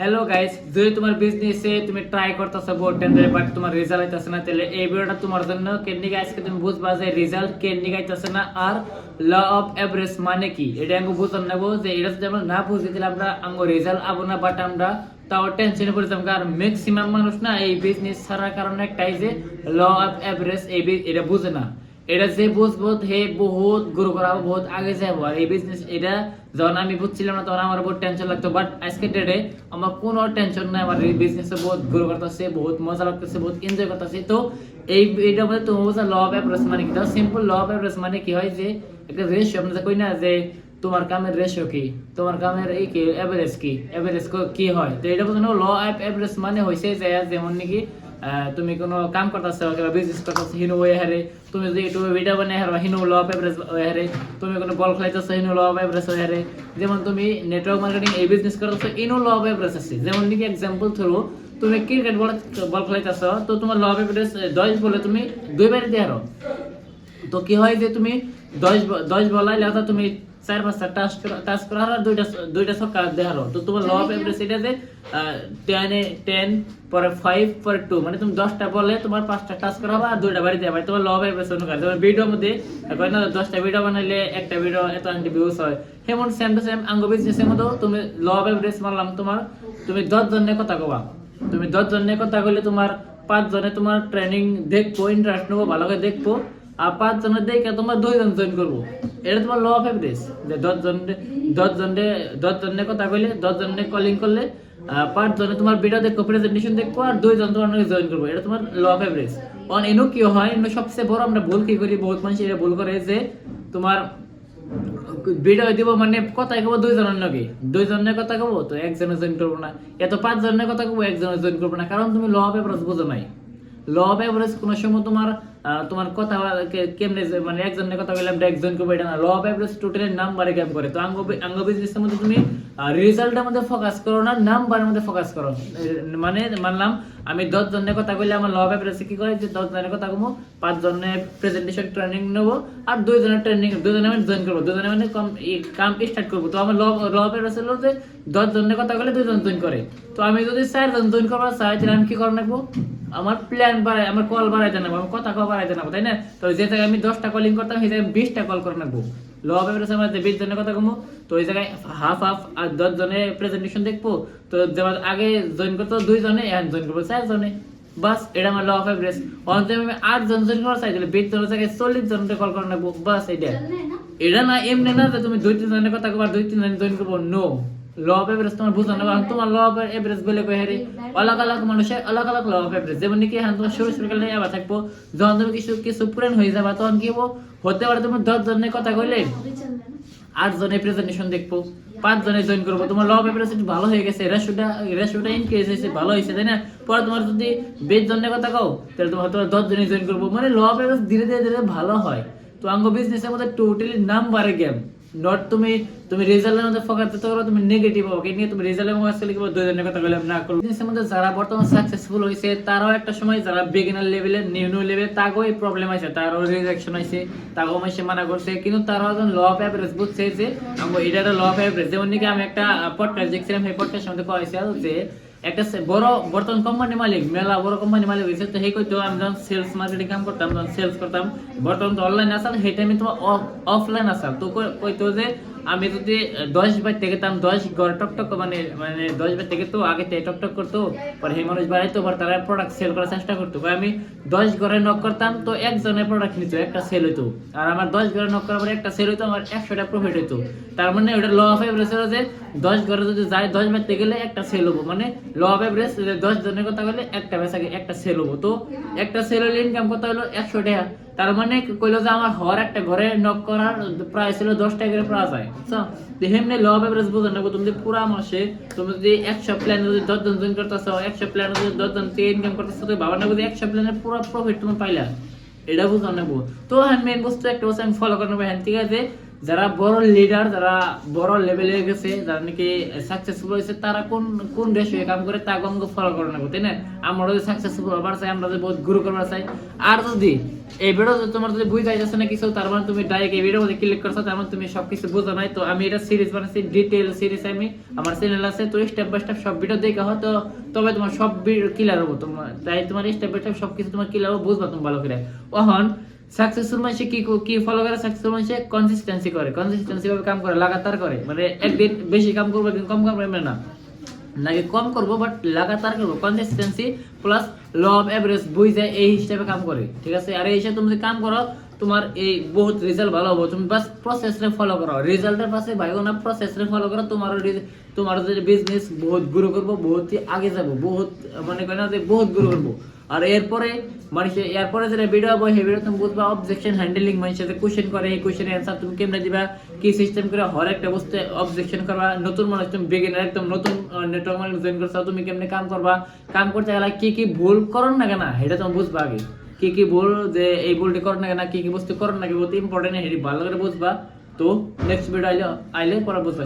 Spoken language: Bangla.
হ্যালো গাইস যদি তোমার বিজনেসে তুমি ট্রাই করতেছো বহুত টেন্ডারে বাট তোমার রেজাল্ট আইতাছে না, তাহলে এই ভিডিওটা তোমার জন্য কেন আজকে তুমি বুঝবা যে রেজাল্ট কেন আইতাছে না, আর ল অফ এভারেজ মানে কি? এটা আমি বুঝতাম নেব যে এটা যদি আমরা না বুঝি, তাহলে আমরা আঙ্গ রেজাল্ট আবো না বাট আমরা তাও টেনশনে পড়ে যাব আর ম্যাক্সিমাম মানুষ না এই বিজনেস ছাড়ার কারণে একটাই যে ল অফ এভারেজ এই এটা বুঝে না। এটা যে বুঝব হে বহুত, গুরু করাবো বহুত আগে যাব আর এই বিজনেস এটা যখন আমি বুঝছিলাম না, তখন আমার বহুত টেনশন লাগতো। বাট আজকে ডেটে আমার কোনো টেনশন নাই। আমার এই বিজনেসে বহুত গুরু করতেছে, বহুত মজা লাগতেছে, বহুত এনজয় করতেছে। তো এই এটা মধ্যে তুমি বুঝা ল অফ অ্যাভারেজ মানে কি? সিম্পল ল অফ অ্যাভারেজ মানে কি হয় যে, একটা রেশিও আমরা কই না যে, তোমার কামের রেশিও কি? তোমার কামের এই কি? এভারেজ কি? এভারেজ কি হয়? তো এটা বুঝো ল অফ এভারেজ মানে হইছে যে, যেমন নাকি তুমি কোনো কাম করতেছো, কিংবা বিজনেস করতেছো, হিনো ওয়ে হারে তুমি যদি একটু ভিডিও বানাই হারবা হিনো ল এভারেজ ওয়ে হারে তুমি কোনো বল খেলাইতেছো, হিনো ল এভারেজ ওয়ে হারে যেমন তুমি নেটওয়ার্ক মার্কেটিং এই বিজনেস করতেছো ইনো ল এভারেজ আছে। যেমন নাকি এক্সাম্পল থ্রু তুমি ক্রিকেট বল বল খেলাইতেছো, তো তোমার ল এভারেজ দশ বলে তুমি দুই বারে দিয়ে হারো তো কি হয় যে তুমি দশ বলাই লেখা তুমি চার পাঁচটা টাচ টাচ করা আর দুইটা দুইটা ছক্কা দেখারো তো তোমার ল অফ এভারেজ এটা যে টেনে টেন পরে ফাইভ পরে টু মানে তুমি দশটা বলে তোমার পাঁচটা টাচ করা হবে আর দুইটা বাড়ি দেওয়া তোমার ল অফ এভারেজ অনুকার তোমার ভিডিওর মধ্যে কয় না দশটা ভিডিও বানাইলে একটা ভিডিও এত আন্টি ভিউজ হয়। যেমন সেম টু সেম আঙ্গ বিজনেসের মধ্যেও তুমি ল অফ এভারেজ মারলাম তোমার তুমি দশ জনের কথা কবা। তুমি দশ জনের কথা কইলে তোমার পাঁচ জনে তোমার ট্রেনিং দেখব ইন্টারেস্ট নেব ভালো করে দেখব। পাঁচ জনের দেখে তোমার দুইজন জয়েন করব। এটা তোমার ল অফ এভারেজ যে দশ জন দশ জনে দশ জনের কথা কইলে দশ জনে কলিং করলে পাঁচ জনে তোমার ভিডিও দেখব প্রেজেন্টেশন দেখব আর দুইজন তোমার জয়েন করব। এটা তোমার ল অফ এভারেজ অন এনো কি হয়, এনো সবচেয়ে বড় আমরা ভুল কি করি, বহুত মানুষ এটা ভুল করে যে তোমার ভিডিও দিব মানে কথা কব দুইজনের লগে। দুইজনের কথা কব তো একজনে জয়েন করব না। এত পাঁচ জনের কথা কব একজনে জয়েন করব না। কারণ তুমি ল অফ এভারেজ বুঝো নাই। ল অফ এভারেজ কোনো সময় তোমার তোমার কথা কেমনে মানে একজনের কথা বললাম একজনকে বইটা না। ল অফ এভারেজ টোটালি নাম্বারে গেম করে। তো আঙ্গ আঙ্গ বিজনেসের মধ্যে তুমি রেজাল্টের মধ্যে ফোকাস করো না নাম্বারের মধ্যে ফোকাস করো। মানে মানলাম, আমি দশ জনের কথা কইলে আমার ল এভারেজ কি করে, যে দশ জনের কথা কমো, পাঁচ জনের প্রেজেন্টেশন ট্রেনিং নেব, আর দুই জনের ট্রেনিং দুই জনের মানে জয়েন করব, দুই জনের মানে কম কাম স্টার্ট করব। তো আমার ল ল এভারেজ হলো যে দশ জনের কথা বলে দুইজন জয়েন করে। তো আমি যদি চারজন জয়েন করব চাই তাহলে আমি কি করে নেব আমার প্ল্যান বাড়াই, আমার কল বাড়াইতে নেব আমার কথা কল বাড়াইতে নেব তাই না? তো যে জায়গায় আমি দশটা কলিং করতাম, সেই জায়গায় বিশটা কল করে নেব ল বিশ জনের কথা কমো। তো ওই জায়গায় হাফ হাফ আর দশ জনের প্রেজেন্টেশন দেখব। তো যেমন আগে জয়েন করতো দুই জনে এখন জয়েন করব চার জনে। বাস এটা আমার ল অফ এভারেজ অন্তত আমি আট জন জয়েন করা চাই তাহলে বিশ জনের জায়গায় চল্লিশ জনকে কল করে নেব বাস এটা এটা না এমনি না যে তুমি দুই তিন জনের কথা কবার দুই তিন জন জয়েন করব নো ল অফ এভারেজ তোমার বুঝো না কারণ তোমার ল অফ এভারেজ বলে কই হারি? আলাদা আলাদা মানুষের আলাদা আলাদা ল অফ এভারেজ যেমন কি হ্যাঁ তোমার শুরু শুরু করলে আবার থাকব। যখন তুমি কিছু কিছু পুরান হয়ে যাবা, তখন কি হতে পারে তুমি দশ জনের কথা কইলে আট জনের প্রেজেন্টেশন দেখব, পাঁচ জনে জয়েন করব। তোমার ল পেপার একটু ভালো হয়ে গেছে রেশোটা রেশোটা ইনক্রিজ হয়েছে, ভালো হয়েছে, তাই না? পরে তোমার যদি বেশ জনের কথা কও, তাহলে তোমার তোমার দশ জনে জয়েন করব। মানে ল পেপার ধীরে ধীরে ধীরে ভালো হয়। তো আঙ্গ বিজনেসের মধ্যে টোটালি নাম্বারে গেম নট তুমি তুমি রেজাল্টের মধ্যে ফোকাস দিতে পারো, তুমি নেগেটিভ হবে নিয়ে তুমি রেজাল্টের মধ্যে আসলে কিংবা দুজনের কথা বলে না করো। বিজনেসের মধ্যে যারা বর্তমান সাকসেসফুল হয়েছে তারাও একটা সময় যারা বিগিনার লেভেলে নিউ নিউ লেভেল তাকেও এই প্রবলেম আছে, তারও রিজেকশন হয়েছে তাকেও মাসে মানা করছে। কিন্তু তারাও একজন ল অফ অ্যাভারেজ বুঝছে যে এটা একটা ল অফ অ্যাভারেজ যেমন নাকি আমি একটা পডকাস্ট দেখছিলাম, সেই পডকাস্টের মধ্যে কয়েছে যে একটা বড় বর্তমান কোম্পানি মালিক, মেলা বড় কোম্পানি মালিক হয়েছে, তো সেই কইতো, আমি যখন সেলস মার্কেটিং কাম করতাম, যখন সেলস করতাম, বর্তমান তো অনলাইন আসাল সেই টাইমে তোমার অফলাইন আসাল তো কই- কইতো যে আমি যদি দশ বার থেকে তাম দশ ঘর টকটক মানে মানে দশ বার থেকে তো আগে থেকে টকটক করতো, পরে সেই মানুষ বাড়াইতো, পর তারা প্রোডাক্ট সেল করার চেষ্টা করতো। আমি দশ ঘরে নক করতাম, তো একজনের প্রোডাক্ট নিত একটা সেল হইতো। আর আমার দশ ঘরে নক করার পরে একটা সেল হইতো, আমার একশোটা প্রফিট হইতো। তার মানে ওটা ল অফ এভারেজ হলো যে, দশ ঘরে যদি যায় দশ বারতে গেলে একটা সেল হব। মানে ল অফ এভারেজ দশ জনের কথা বলে একটা বেচা একটা সেল হব। তো একটা সেল হলে ইনকাম কত হলো? একশো টাকা। তার মানে কইলো যে আমার হর একটা ঘরে নক করার প্রায় ছিল দশ টাকা করে প্রায় যায়? তো হেমনে ল এভারেজ বুঝো না তুমি যদি পুরা মাসে তুমি যদি একশো প্ল্যান যদি দশজন জয়েন করতেছো, একশো প্ল্যান যদি দশজন থেকে ইনকাম করতেছো, তো বাবা না যে একশো প্ল্যানের পুরো প্রফিট তুমি পাইলা। এটা বুঝো নেব তো হ্যাঁ মেন বস্তু একটা বস্তু আমি ফলো করে নেব হ্যাঁ ঠিক আছে? যারা বড় লিডার যারা বড় লেভেলে গেছে, যারা নাকি সাকসেসফুল হয়েছে, তারা কোন কোন রেশিও কাম করে তা আমাকে ফলো করে নেব, তাই না? আমরা যদি সাকসেসফুল হবার চাই, আমরা যদি বহুত গুরু করবার চাই। আর যদি এই ভিডিও তোমার যদি বুঝতে যাচ্ছে না কিছু, তার মানে তুমি ডাইরেক্ট এই ভিডিওর মধ্যে ক্লিক করছ, তার মানে তুমি সবকিছু বুঝো নাই। তো আমি এটা সিরিজ বানাচ্ছি ডিটেল সিরিজ আমি, আমার চ্যানেল আছে, তো স্টেপ বাই স্টেপ সব ভিডিও দেখে হয়তো তবে তোমার সব ভিডিও ক্লিয়ার হব। তোমার, তাই তোমার স্টেপ বাই স্টেপ সবকিছু তোমার ক্লিয়ার হব, বুঝবা তুমি ভালো করে। ওহন সাকসেসফুল মানুষে কি কি ফলো করে? সাকসেসফুল মানুষে কনসিস্টেন্সি করে। কনসিস্টেন্সি ভাবে কাম করে, লাগাতার করে। মানে একদিন বেশি কাম করব, একদিন কম কাম করবে না। নাকি কম করব বাট লাগাতার করব। কনসিস্টেন্সি প্লাস ল এভারেজ বুঝে এই হিসাবে কাম করে। ঠিক আছে? আর এই হিসাবে তুমি কাম করো তোমার এই বহুত রেজাল্ট ভালো হবে। তুমি বাস প্রসেস রে ফলো করো। রেজাল্টের পাশে ভাইও না প্রসেস রে ফলো করো। তোমার তোমার যে বিজনেস বহুত গ্রো করব, বহুত আগে যাব। বহুত মানে কয় না যে বহুত গ্রো করব। আর এরপরে মানুষে এরপরে যেটা ভিডিও হবে, সেই ভিডিও তুমি বুঝবা অবজেকশন হ্যান্ডেলিং মানুষের সাথে কোশ্চেন করে, এই কোশ্চেনের অ্যান্সার তুমি কেমনে দিবা, কি সিস্টেম করে হর একটা বস্তু অবজেকশন করবা। নতুন মানুষ তুমি বিগিনার একদম নতুন নেটওয়ার্ক মানে জয়েন করছ, তুমি কেমনে কাম করবা? কাম করতে গেলে কি কি ভুল করন না কেন এটা তুমি বুঝবা আগে। কি কি ভুল যে এই ভুলটি করেন না কেন, কি কি বস্তু করেন না কি বহুত ইম্পর্টেন্ট হেডি ভালো করে বুঝবা। তো নেক্সট ভিডিও আইলে আইলে পরে বুঝবা।